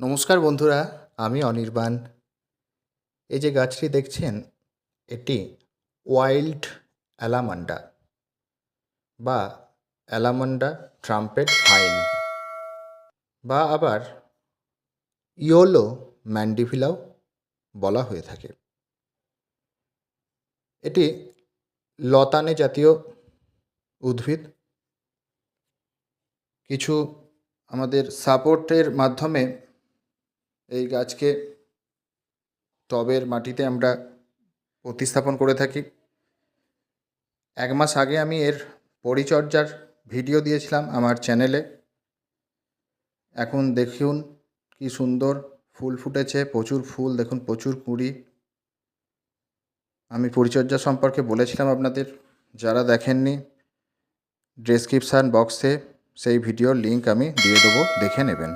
নমস্কার বন্ধুরা, আমি অনির্বাণ। এই যে গাছটি দেখছেন, এটি ওয়াইল্ড অ্যালামান্ডা বা অ্যালামান্ডা ট্রাম্পেট ভাইন বা আবার ইয়োলো ম্যান্ডিভিলাও বলা হয়ে থাকে। এটি লতানে জাতীয় উদ্ভিদ। কিছু আমাদের সাপোর্টের মাধ্যমে এই গাছকে টবের মাটিতে আমরা প্রতিস্থাপন করে থাকি। এক মাস আগে আমি এর পরিচর্যার ভিডিও দিয়েছিলাম আমার চ্যানেলে। এখন দেখুন কি সুন্দর ফুল ফুটেছে, প্রচুর ফুল, দেখুন প্রচুর কুঁড়ি। আমি পরিচর্যা সম্পর্কে বলেছিলাম আপনাদের, যারা দেখেননি ডেসক্রিপশান বক্সে সেই ভিডিওর লিংক আমি দিয়ে দেবো, দেখে নেবেন।